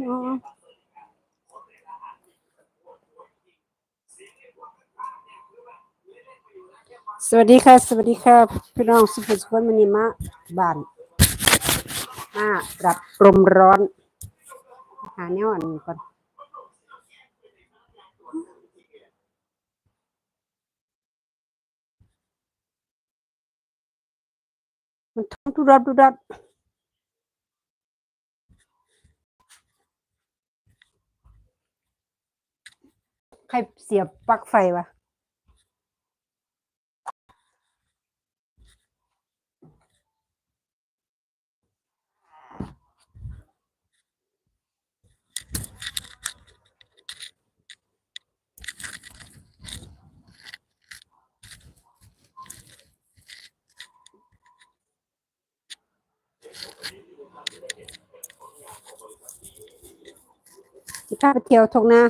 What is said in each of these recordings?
สวัสดีค่ะ สวัสดีค่ะ พี่น้องสุภสุภาพมณีมาบ้านมาปรับลมร้อน หาแนวอันนี้ก่อนมันท้องดุดัดดุดัด ใครเสียบปลั๊กไฟวะสิพาไปเที่ยวทงนา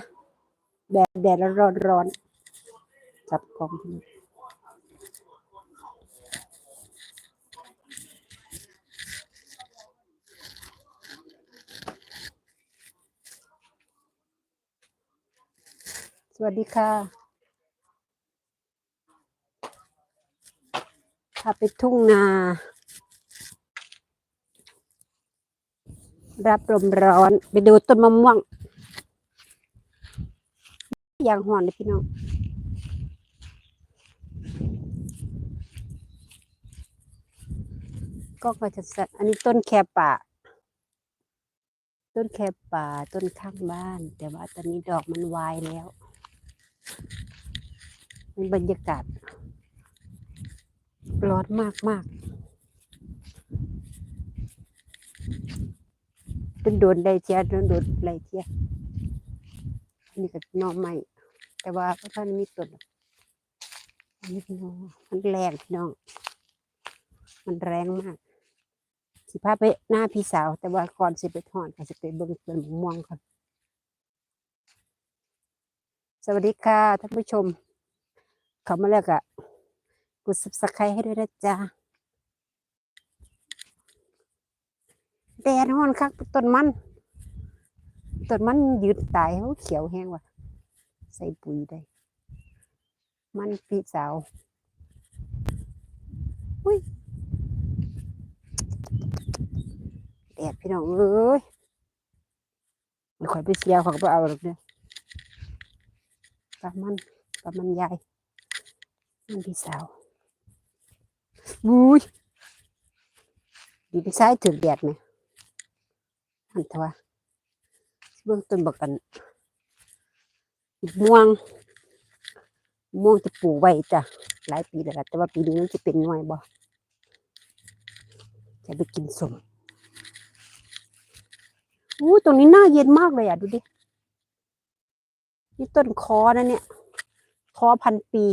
แดดแดดแล้วร้อนร้อนจับกองที่นี่สวัสดีค่ะพาไปทุ่งนา รับลมร้อน ไปดูต้นมะม่วง ย่างห่อนเลยพี่น้องก็ก็จะสัตว์อันนี้ต้นแคป่า ต้นแคป่าต้นข้างบ้าน แต่ว่าตอนนี้ดอกมันวายแล้วมันบรรยากาศร้อนมากมากโดนโดนได้เชียโดนโดนไรเชียนนี้ก็นอใหม่ แต่ว่าพระท่านมีต้นอันนี้พี่น้องมันแรงพี่น้อง มันแรงมาก สิพาไปหน้าพี่สาว แต่ว่าก่อนสิไปถอนก็สิไปเบิ่งต้นมะม่วงก่อนสวัสดีค่ะท่านผู้ชม เขามาแล้วก็กด subscribe ให้ด้วยนะจ๊ะแดดฮ้อนคักต้นมันต้นมันยืดตายเขาเขียวแห้งว่ะ ส่ปุ๋ยได้ มันพีสาว อุ้ยแดดพี่น้องเอ้ยมันคอยไปเสียเขาก็ไปเอาหรอกเนี่ยปลามันปลามันใหญ่มันพี่สาวอุ้ยดีเป็นซ้ายถึงแดดไหมอันทว่าเบื้องต้นบักกัน ม่วง ม่วงจะปลูกไว้จ้ะหลายปีแล้วแต่ว่าปีนี้มันจะเป็นหน่วยบ่จะไปกินสมอู้ตรงนี้น่าเย็นมากเลยอะดูดิ นี่ต้นคอนะเนี่ย คอพันปี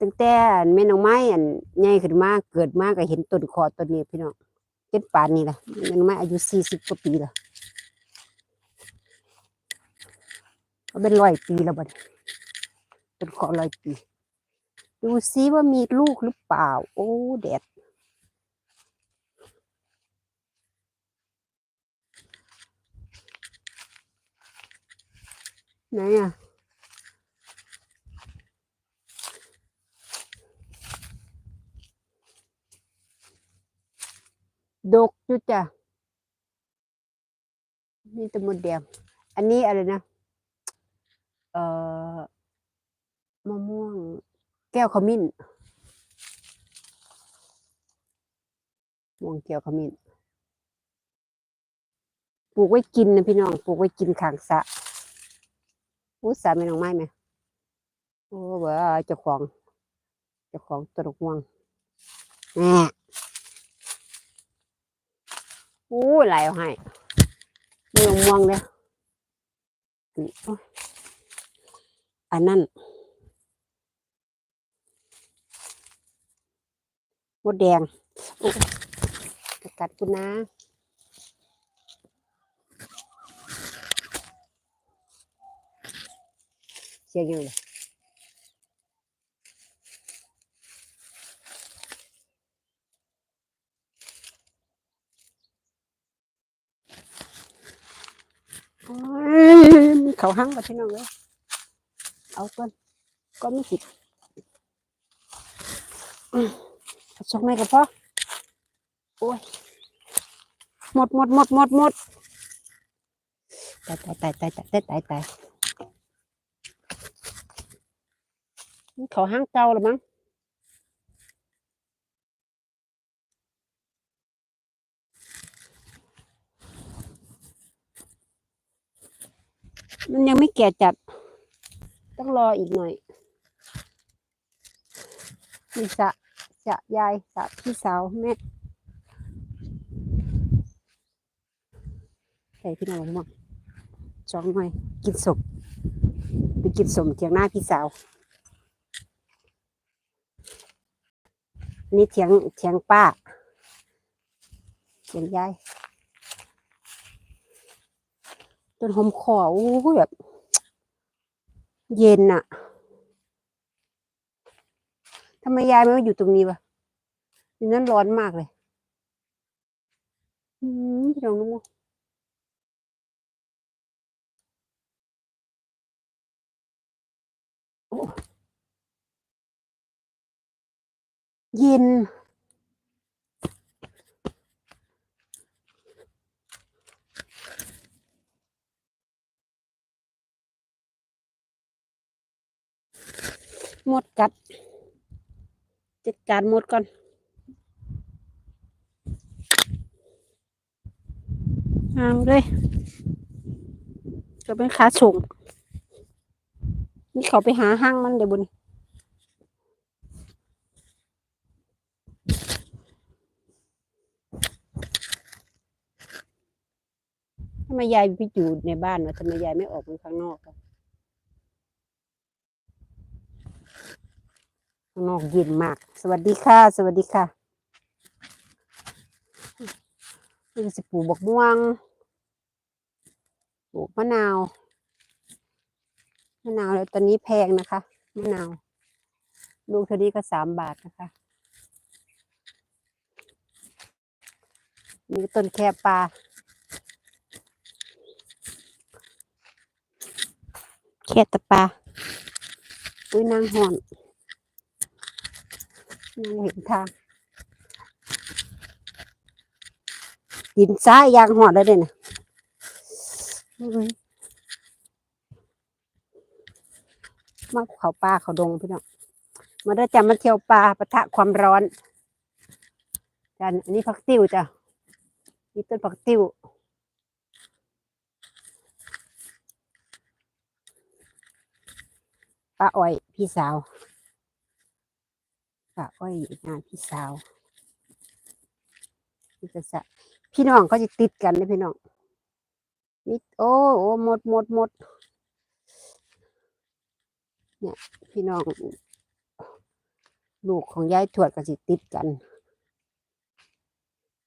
ตั้งแต่แม่น้องไม้อันใหญ่ขึ้นมาเกิดมาก็เห็นต้นคอต้นนี้พี่น้องเป็นป่านนี่แหละแม่น้องไม้อายุสี่สิบกว่าปีแล้ว เป็นร้อยปีแล้วบัดนี้เป็นขอร้อยปี ดูซิว่ามีลูกหรือเปล่า โอ้แดดไหนอะดกอยู่จ้ะนี่แตะมดแดงอันนี้อะไรนะ เอ่อมะม่วง แก้วขมิ้นม่วงแก้วขมิ้นปลูกไว้กินนะพี่น้องปลูกไว้กินขางสะอู้สระไม่น้องไม้ไหมโอ้เบ้อเจ้าของเจ้าของต้นม่วงแหน่อู้ไหลเอาให้มีมะม่วงเลย อันนั้นมดแดงกัดกูนะเสียอยู่เลยเขาหั่งมาที่น้องเลย เอาก่อนก็ไม่สิอืมเอาสองไม้ก็พอโอ้ยหมดหมดหมดหมดหมดตายตายตายตายตายตายตายเขาหั่งเก่าหรือมั้งมันยังไม่แก่จัด ต้องรออีกหน่อยมีสะสะยายสะพี่สาวแม่ใส่พี่น้องมั่งสองหน่อยกินสมไปกินสมเถียงหน้าพี่สาวนี่เถียงเถียงป้าเถียงยายจนหอมคอโอ้ยแบบ เย็นอะทำไมยายไม่มาอยู่ตรงนี้วะอยู่นั้นร้อนมากเลย อืมพี่น้องนุ่มโอ้เย็น มดกัด จัดการหมดก่อน งามเลย ก็เป็นขาส่งนี่เขาไปหาห้างมันเดี๋ยวบุญทำไมยายไปอยู่ในบ้านวะทำไมยายไม่ออกไปข้างนอกอะ ข้างนอกเย็นมาก สวัสดีค่ะ สวัสดีค่ะนี่สิปลูกบักม่วงปลูกมะนาวมะนาวแล้วตอนนี้แพงนะคะมะนาวลูกเท่านี้ก็สามบาทนะคะมีต้นแคปลาแค่ตะปลาอุ้ยนางห่อน เห็นทางดินซ้ายยางหอดแล้วเด่นะอื้อมาเขาป่าเขาดงพี่น้องมาได้จำมาเที่ยวป่าปะทะความร้อนจ้ะอันนี้ผักติ้วจ้ะนี่ต้นผักติ้วป้าอ้อยพี่สาว ป้าอ้อยงานพี่สาวพี่กษัตริย์พี่น้องเขาจะติดกันนะพี่น้องนี่โอ้โอ้หมดหมดหมดเนี่ยพี่น้อง ลูกของยายถวดก็สิติดกัน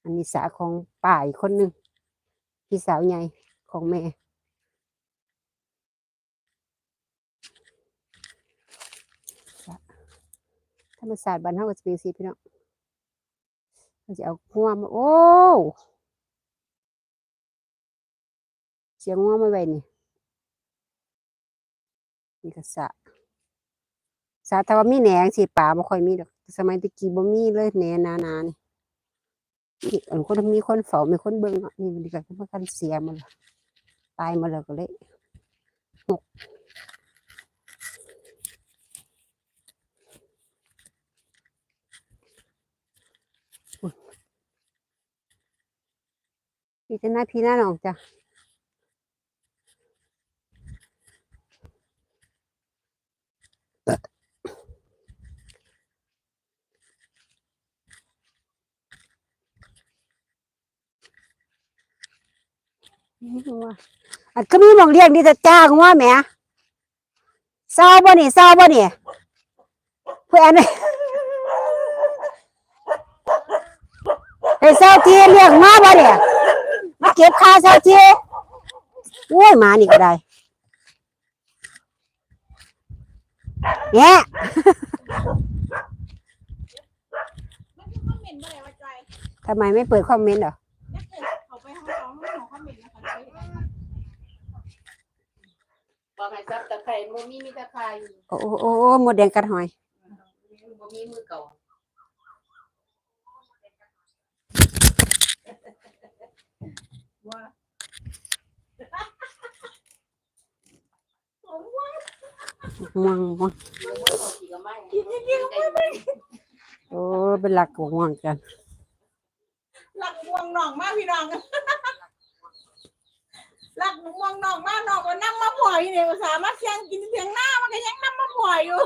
อันนี้สาของป่ายคนหนึ่งพี่สาวใหญ่ของแม่ ธรรมศาสตร์บ้านเฮาก็จะเป็นสิพี่น้องเขาจะเอาหัวมาโอ้เสียงหัวมาไว้นี่นี่ก็สระสระแต่ว่ามีแหนงสิป่าบ่ค่อยมีดอกสมัยตะกี้บ่มีเลยแหนนาๆนี่นี่อันคนมีคนเฝ้ามีคนเบิ่งเนาะนี่มันก็คือกันเสียมาแล้วตายมาแล้วก็เลยหก พี่จะหน้าพี่หน้าน้องจ้ะนี่คือว่าอันก็มีมองเรียกนี่จะจ้างว่าแหมเศร้าบ่นี่เศร้าบ่นี่เพื่อนนี่ให้เศร้าทีเรียกมาบ่เนี่ย มาเก็บค่าเศร้าทีโอ้ยหมานี่ก็ได้เนี่ยมันคือคอมเมนต์อะไรวะใจทำไมไม่เปิดคอมเมนต์เหรอนักเกิดเขาไปห้องสองห้องคอมเมนต์นะคะบอกให้ซับตะไคร้บ่มีมีตะไคร้โอ้โอ้โอ้โอ้หมดแดงกัดหอยบ่มีมือเก่า ว่าม่วงม่วงกินจริงๆไม่โอ้เป็นหลักของม่วงกัน หลักม่วงหนองมากพี่น้องหลักม่วงหนองมากหนองก็นั่งมาปล่อยเนี่ยสาห์มาเที่ยงกินเที่ยงหน้ามันก็ยังนั่งมาปล่อยอยู่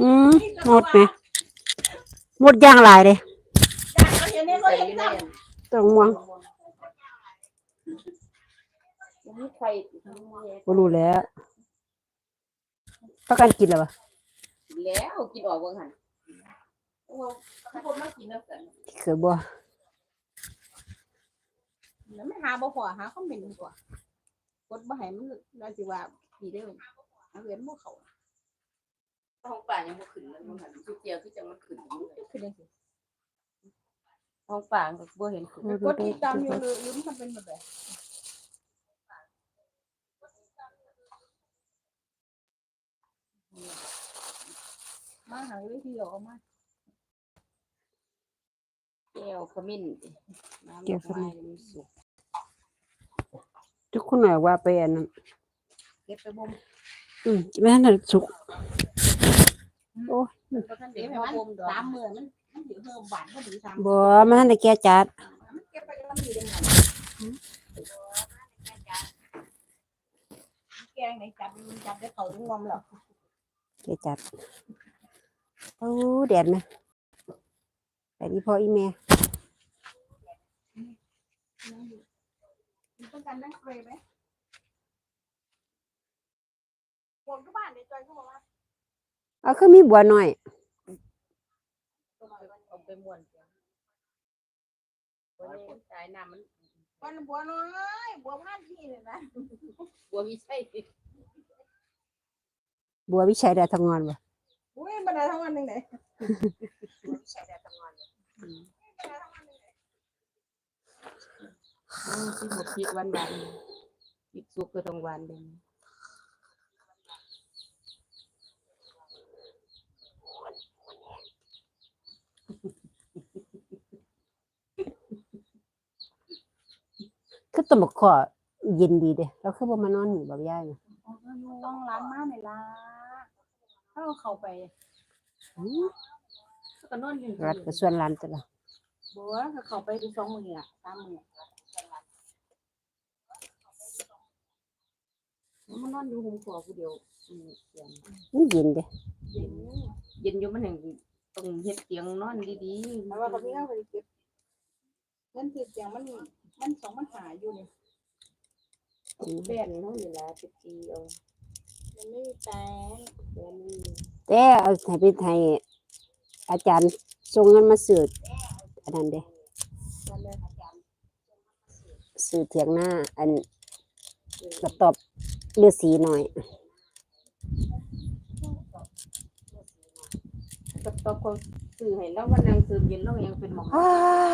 อืมหมดไหม หมดย่างหลายเลยจากเราเห็นในรถใส่ยังแน่นั่งตรงม่วงยังมีไข่บ่รู้แล้วประกันกินแล้วปะแล้วกินออกเบิ่งหั่นโอ้ถ้าผมมากินแล้วกันเขือบัวแล้วไม่หาบ่พอหาคอมเมนต์ดีกว่ากดบ่ให้มันน่าสิว่าดีได้เลยเอาเรียนบ่เขา ท้องป่ายังบ่ขึ้นเลยมันหั่นทุกเจียวที่จังมันขึ้นคือจังซี่ท้องป่าก็บ่เห็นขึ้นกดติดตามอยู่หรือหรือมันเป็นแบบใดมาหาวิธีออกมาแก้วขมิ้นน้ำดอกไม้มันสุกทุกคนหน่อยว่าไปอันนั้นเก็บไปบ่มอืมไม่ทันได้สุก บ่ทันเดี๋เดี๋ยยววให้ให้มัมันนสามมื้อมันมันสิเพิ่มหวานพอดีสามบัวไม่ทันได้แก่จัดมันเก็บไปแล้วมันดีได้ไงแกงไหนจับมันจับได้เขาถึงงอมหรอกแก่จัดโอ้แดดไหมไปดีพออีแม่มันต้องการนั่งเปรย์ไหมหมดก็บ้านในจอยเขาบอกว่า เอาคือมีบัวหน่อยเอาไปม่วนเสียวันนี้ตายน้ำมันวันบัวน้อยบัวพันที่เลยนะบัวมีไส้บัววิชัยดาทองงอนบ่อุ้ยบันไดทั้งวันหนึ่งไหนอืมสิบ่พริกหวานๆพริกสุกก็ต้องหวานเด้ คือต้นบักขอเย็นดีเด้แล้วคือบ่มานอนหนีบักยายน่ะลองร้านมาไหนล่ะถ้าเราเข้าไปอืมก็นอนอยู่รัดก็ส่วนร้านตัวละบัวถ้าเข้าไปดูสองมืออะสามมือมันนอนอยู่หุมขวผู้เดียวอืมเสียงมันเย็นเด้เย็นเย็นอยู่มันแห่งต้องเฮ็ดเตียงนอนดีๆ แต่ว่าเขาไม่เอาไปเก็บเงินติดอย่างมัน มันสองมันหาอยู่นี่อืมๆแป้นเนาะนี่ล่ะไปตีเอามันไม่มีแตงแป้นนี่แต่เอาให้ไปให้อาจารย์ส่งเงินมาสืบอันนั้นเด้กันเลยสืบเถียงหน้า อันกระตอบฤาษีหน่อยก็ตอบเขาซื้อให้แล้ววันนั้นซื้อเย็นแล้วยังเป็นหมอ อ้า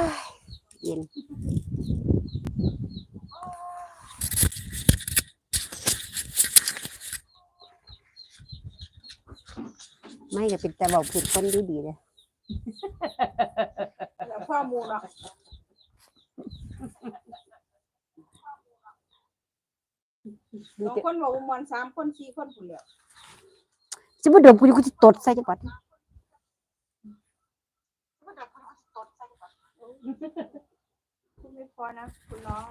ย เย็นไม่ก็เป็นแต่บอกผิดคนดีดีๆเลยแล้วข้อมูลเนาะสองคนบอกว่ามันสามคนสี่คนผู้เหลือจะมาดมกูอยู่กูจะตดใส่จังก่อนคุณไม่พ อนะคุณน้อง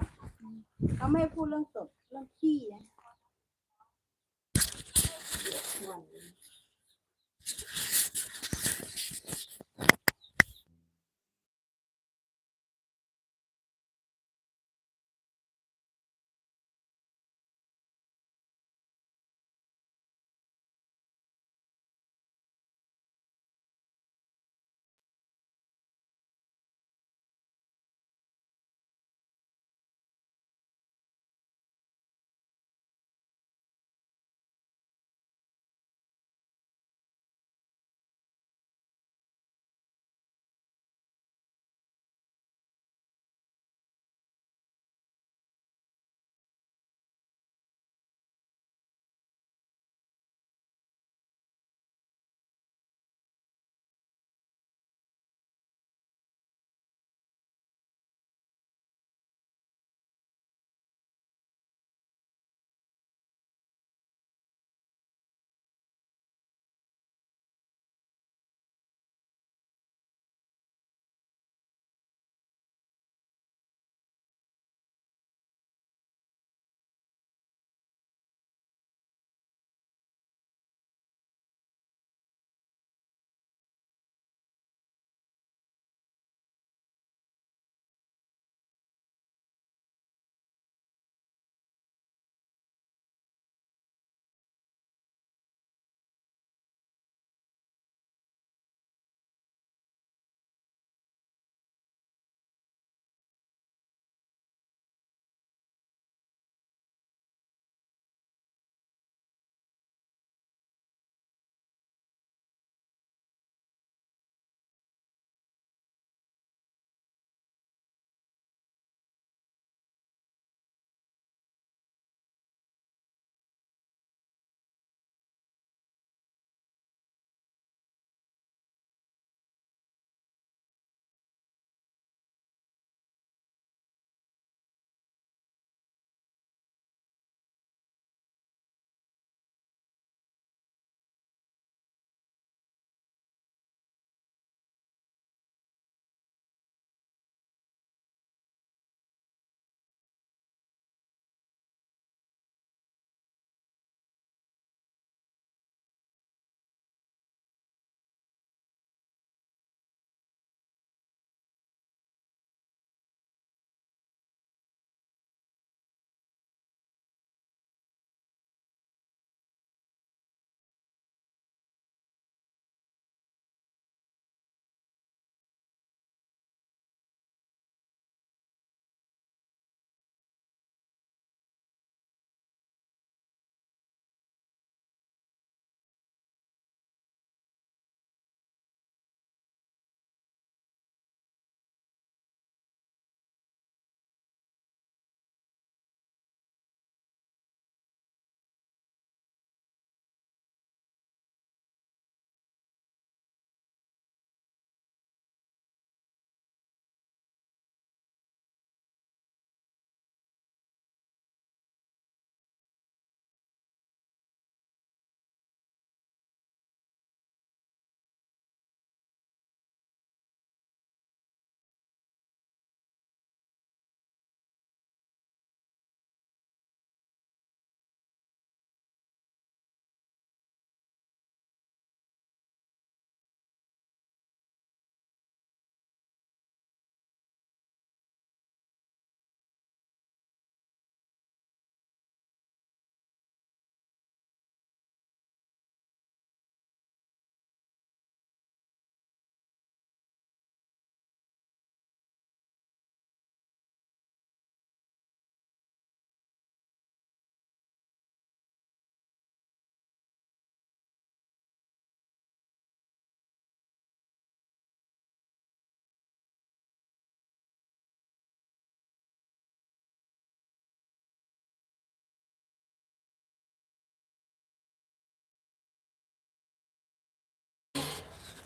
เราไม่พูดเรื่องตดเรื่องขี้นะ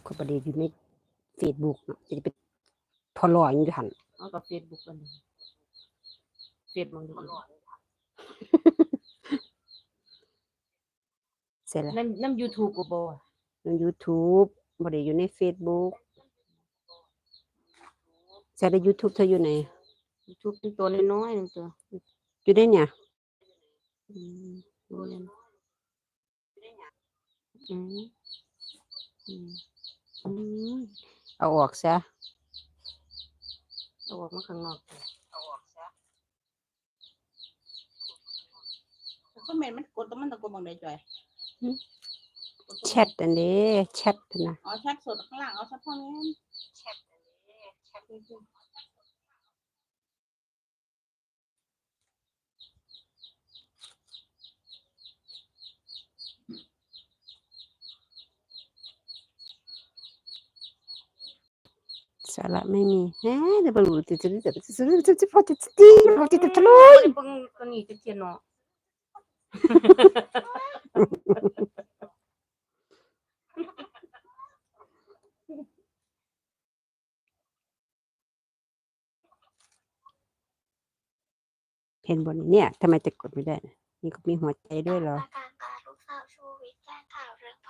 ก็ประเดี๋ยวอยู่ในเฟซบุ๊กเนาะจะไปพอลอยอยู่หันเอากับเฟซบุ๊กกันเฟซมันดีเสร็จแล้วน้ำน้ำยูทูบกูบ่อะใน YouTube บ่ได้อยู่ใน Facebook เสร็จแล้ว YouTube เธออยู่ไหนยูทูบเป็นตัวน้อยๆหนึงตัวอยู่ได้เนี่ยอืมดูนั่นอืมอืมอืม เอาออกซะเอาออกมาข้างนอกคอมเมนต์มันกดตัวมันตะโกนบอกได้จ่อยแชทอันนี้แชทนะอ๋อแชทสดข้างล่างเอาเฉพาะนี้แชทอันนี้แชท สาระไม่มีแหมเดี๋ยวไปรู้ติดติดติดติดติดติดติดอติดติดพอติดติดทิลุยเบิ่งตัวนี้จะเทียนเนาะเห็นบนเนี่ยทำไมจะกดไม่ได้นี่ก็มีหัวใจด้วยเหรอเฮ่าวชูทย์แจ้งข่าวเรื่องพ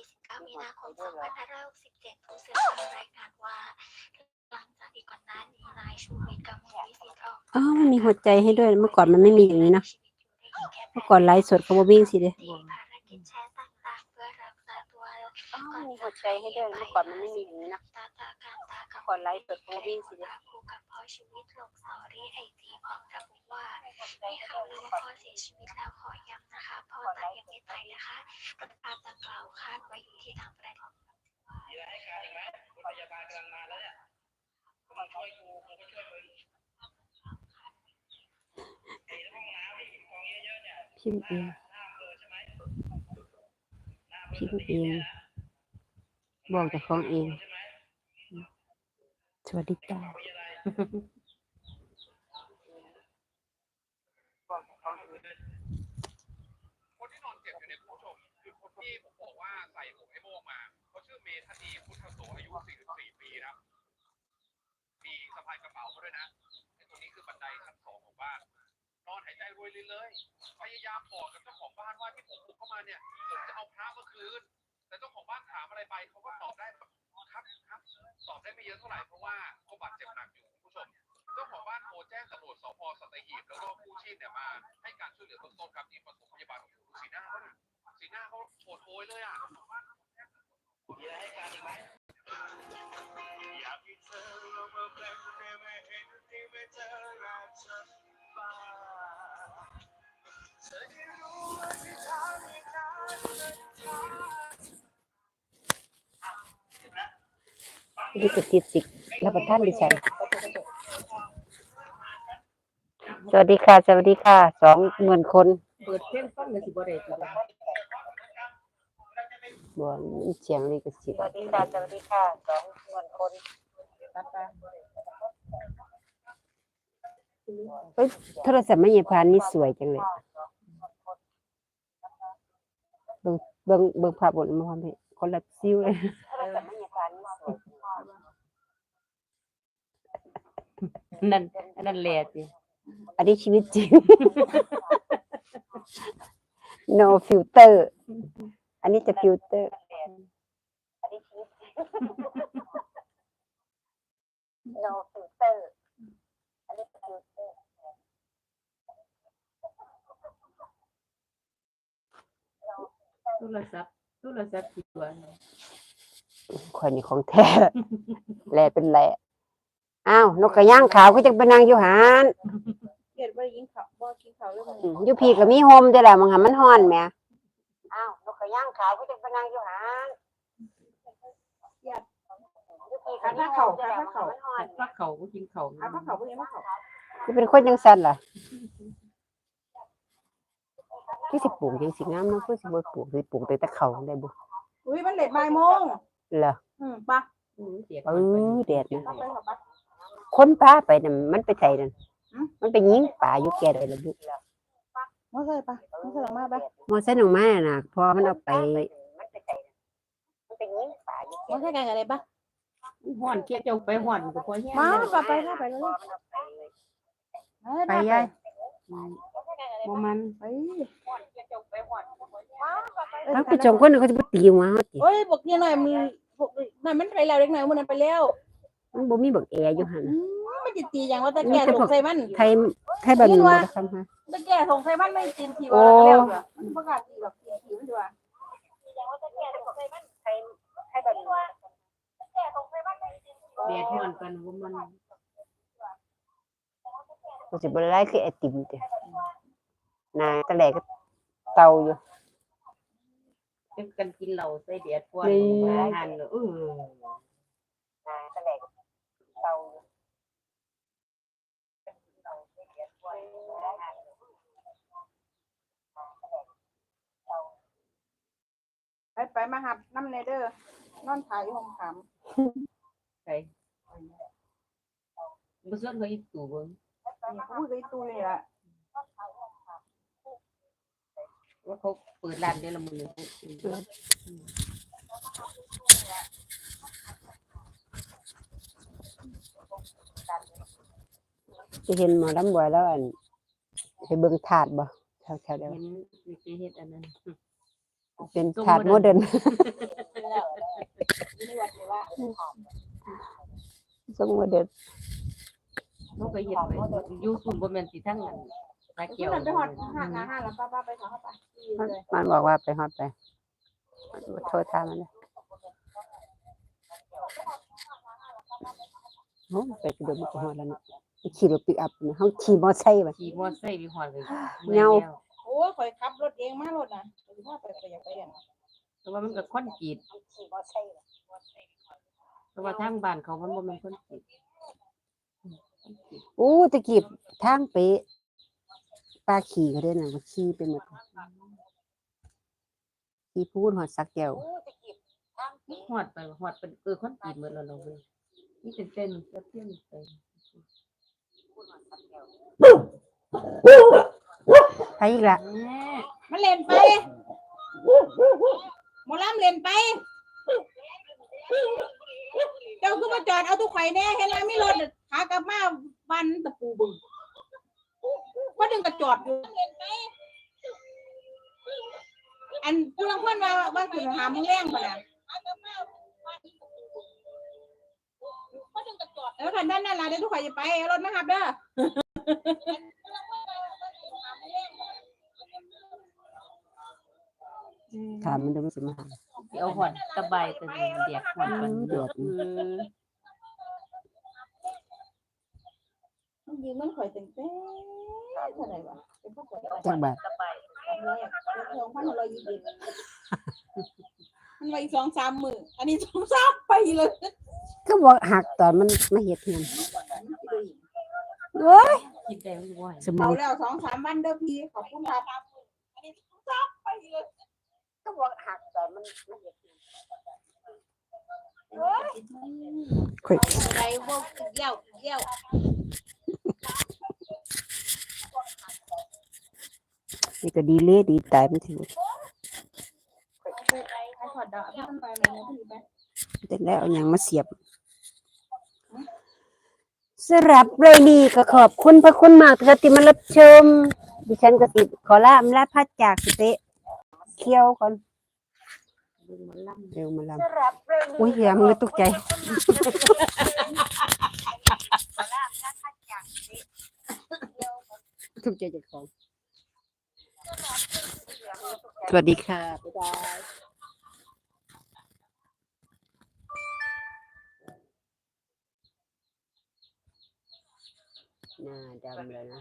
ยชีวิ 29 มีนาคม 2567ผู้สื่อข่าวรายงานว่า หลังจากที่ก่อนหน้านี้นายชูวิทย์กำมลวิสิทธิ์ออกอ๋อมันมีหัวใจให้ด้วย เมื่อก่อนมันไม่มีอย่างนี้นะ เมื่อก่อนไลฟ์สดเขาบ่วิ่งสิเด้ภารกิจแชร์ต่างๆเพื่อรักษาตัวอ๋อมีหัวใจให้ด้วย เมื่อก่อนมันไม่มีอย่างนี้นะตาตาการตากับก่อนไลฟ์สดเขาบ่วิ่งสิเด้คู่กับพ่อชีวิตลงสอรี่ไอจีพร้อมระบุ ว่าให้ข่าวล้วพ่อเสียชีวิตแล้วขอย้ำนะคะพ่อตายยังไม่ตายนะคะอาตากล่าวคาดไว้อยู่ที่ทางประเทศมีอะไรให้การอีกไหมพยาบาลกำลังมาแล้วเนี่ยมาช่วยกูมึก็ช่วยมึงไอ้ห้งน้ำที่หินกองเอียพิมพ์เองพิมพ์เองบอกจากของเองสวัสดีจ้า คนที่นอนเจ็บอยู่เนี่ยคุณผู้ชมคือคนที่ผมบอกว่าใส่หมวกไอ้โม่งมาเขาชื่อเมธานีพุทธโสอายุ 44 ปีครับมีสะพายกระเป๋ามาด้วยนะไอ้ตรงนี้คือบันไดชั้นสองของบ้านนอนหายใจรวยรินเลย พยายามบอกกับเจ้าของบ้านว่าที่ผมบุกเข้ามาเนี่ยผมจะเอาพระเมื่อคืน แต่เจ้าของบ้านถามอะไรไปเขาก็ตอบได้แบบครับครับ ตอบได้ไม่เยอะเท่าไหร่เพราะว่าเขาบาดเจ็บหนักอยู่คุณผู้ชม จ้าของบ้านโทรแจ้งตำรวจสพสัตหีบแล้วก็ผู้ชีพเนี่ยมาให้การช่วยเหลือเบื้องต้นครับนี่ปฐมพยาบาลของสีหน้าเขาสีหน้าเขาโฉดโอยเลยอะอะไรให้การอีกไหมอยากให้เธอลงมาแปลงได้เห็นที่ไม่เจอรักฉันบ้าเธอได้รู้ว่าที่ทำให้การเป็นทางลิขสิทธิ์รับประทานดิฉัน สวัสดีค่ะ สวัสดีค่ะ สองหมื่นคน เปิดเพลงฟังก็สิบ่ได้ติดบวนเสียงนี่ก็สิสวัสดีค่ะ สวัสดีค่ะ สองหมื่นคนตัดไปเอ้ยโทรศัพท์ไม่ยายพานนี่สวยจังเลยเบิ่งเบิ่งเบิ่งภาพบนมาให้คนละซิวเลยนั่นอันนั้นแหละสิ อันนี้ชีวิตจริง no filter อันนี้จะ filter อันนี้ชีวิตจริง no filter อันนี้จะ filter โทรศัพท์โทรศัพท์สิตัวข่อยนี่ของแท้แลเป็นแล อ้าวนกกระย่างขาวก็จะไปนั่งอยู่หานๆเกลียดว่ากินข้าวบ่กินข้าวเรื่องอืมอยู่พี่ก็มีโฮมด้วยแหละมังหามันฮ้อนแหมอ้าวนกกระย่างขาวก็จะไปนั่งอยู่หานอยู่พี่ก็มีโฮมด้วยแหละมังหามันฮ้อนพักเขาบ่กินเขาเอาข้าวพวกนี้มาข้าวคือเป็นคนจังซั่นล่ะที่สิปลูกจังสิงามเนาะคือสิบ่ปลูกสิปลูกแต่แต่เขาได้บ่อุ้ยมันเลทบ่ายโมงเหรออืมปะอืมเสียเออแดดนะปะไปค่ะปะ คนพาไปน่ะมันไปไสนั่นมันไปยิงป่าอยู่แก่ได้แล้วบุมาเคยปะมาเคยออกมาปะมอไซค์ออกมาน่ะพอมันเอาไปมันใช่กันอะไรปะห่อนเกียเจ้าไปห่อนกับพ่อแห้งมาไปไปไปไปเลยไปยายบ่มันไปทั้งผู้ชมคนหนึงเขาจะไปตีหัวเขาติโอ้ยบอกเนี่ยหน่อยมือบอกนั่นมันไปแล้วเล็กน้อยมันนั้นไปแล้ว มันบ่มีบักแออยู่หั่นอืมมันจะตีอย่างว่าตะแก่ส่งใส่มันไทยไทยบ้านหนูบ่ได้คำฮะตะแก่ส่งใส่มันไม่ตีนทีว่าแล้วเหรอมันประกาศตีแบบตีนทีมันดีว่าแดดห่อนกันบ่มันก็สิบ่ได้หลายคือไอติมติหนาตะแหลกก็เตาอยู่เป็นกันกินเหล้าใส่แดดก่อนนี่อาหารเนอะ เออไปไปมาหับน้ำเนเดอร์นอนถ่ายอยู่ห้องขามใส่บ่ส่วนเขาอีกตู่เบิ่งนี่พูดกับไอ้ตู้นี่แหละว่าเขาเปิดร้านเดือนละมื้อเขา จะเห็นหมอลำบ่อยแล้วอันไปเบิ่งถาดบ่แถวๆเดียวเห็นมีสิเฮ็ดอันนั้นเป็นถาดโมเดิร์นนี่วัดเลยว่าทรงโมเดิร์นเขาก็เฮ็ดไปอยู่ซุ่มบ่แม่นสิทั้งนั้นตาที่เกียวนั่นไปหอดห้าหน้าห้าแล้วป้าป้าไปถามเขาไปมันเลยมันบอกว่าไปฮอดไปโทษทามมันเลย โอ้ไปกระโดดมันก็ฮอดแล้วเนาะขี่รถปิกอัพเนี่ยเฮาขี่มอไซค์ไปขี่มอไซค์ไปฮอดเลยเหงาโอ้ยข่อยขับรถเองมารถนะไปว่าไปไปอยากไปเรียนแต่ว่ามันก็คอนกรีตแต่ว่าทางบ้านเขามันบ่แม่นคอนกรีตอู้ตะกี้ทางไปปลาขี่ก็ได้น่ะมันขี่ไปหมดขี่พูดฮอดสักแก้วฮอดไปฮอดเป็นเออคอนกรีตหมดแล้วเนาะ นี่เป็นเส้นเส้นเส้นไปไปอีกละแม่มันเล่นไปหมอลำเล่นไป เจ้าคือมาจอดเอาทุกไข่แน่เห็นแล้วไมีรถขากลับมาบ้านตะปูบึงว่าดึงกระจอดอยู่อันผู้ลังคนว่าว่าคือหามึงแรงปะนะ แล้วคันด้านนั่นล่ะเดี๋ยวทุกข่อยจะไปเอารถมาหับเด้อถามมันดูมันสิมาหาสิเอาฮอดสบายแต่เดียกฮอดกันเดือดเออมันยืมมันข่อยตึงเต้เท่าไหร่วะเป็นพวกข่อยจักบาทร้อยสองพันร้อยยี่สิบ มันไปสองสามหมื่นอันนี้สองสามไปเลยก็บอกหักตอนมันมาเฮ็ดเฮียนโอ้ยคิดได้มันบ่ให้สมอเอางแล้วสองสามวันเด้อพี่ขอบคุณครับอันนี้สองสามไปเลยก็บอกหักตอนมันมาเฮ็ดเฮียนข่อยอะไรพวกเกี่ยวเกี่ยวนี่ก็ดีเลยดีตายมันสิไอ้ข อดดอกพี่มันไปไหนนะพี่ไปแต่แล้วเอาหยังมาเสียบสำหรับเรื่องนี้ก็ขอบคุณพระคุณมากที่มารับชม ดิฉันก็สิขอลาอำลาพัดจากสิเตะเคี้ยวก่อนเบิ่งหมอลำเร็วมาลำอุ้ยอย่ามึงตกใจถูกใจเจากของ สวัสดีค่ะ บ๊ายบาย หน้าดำเล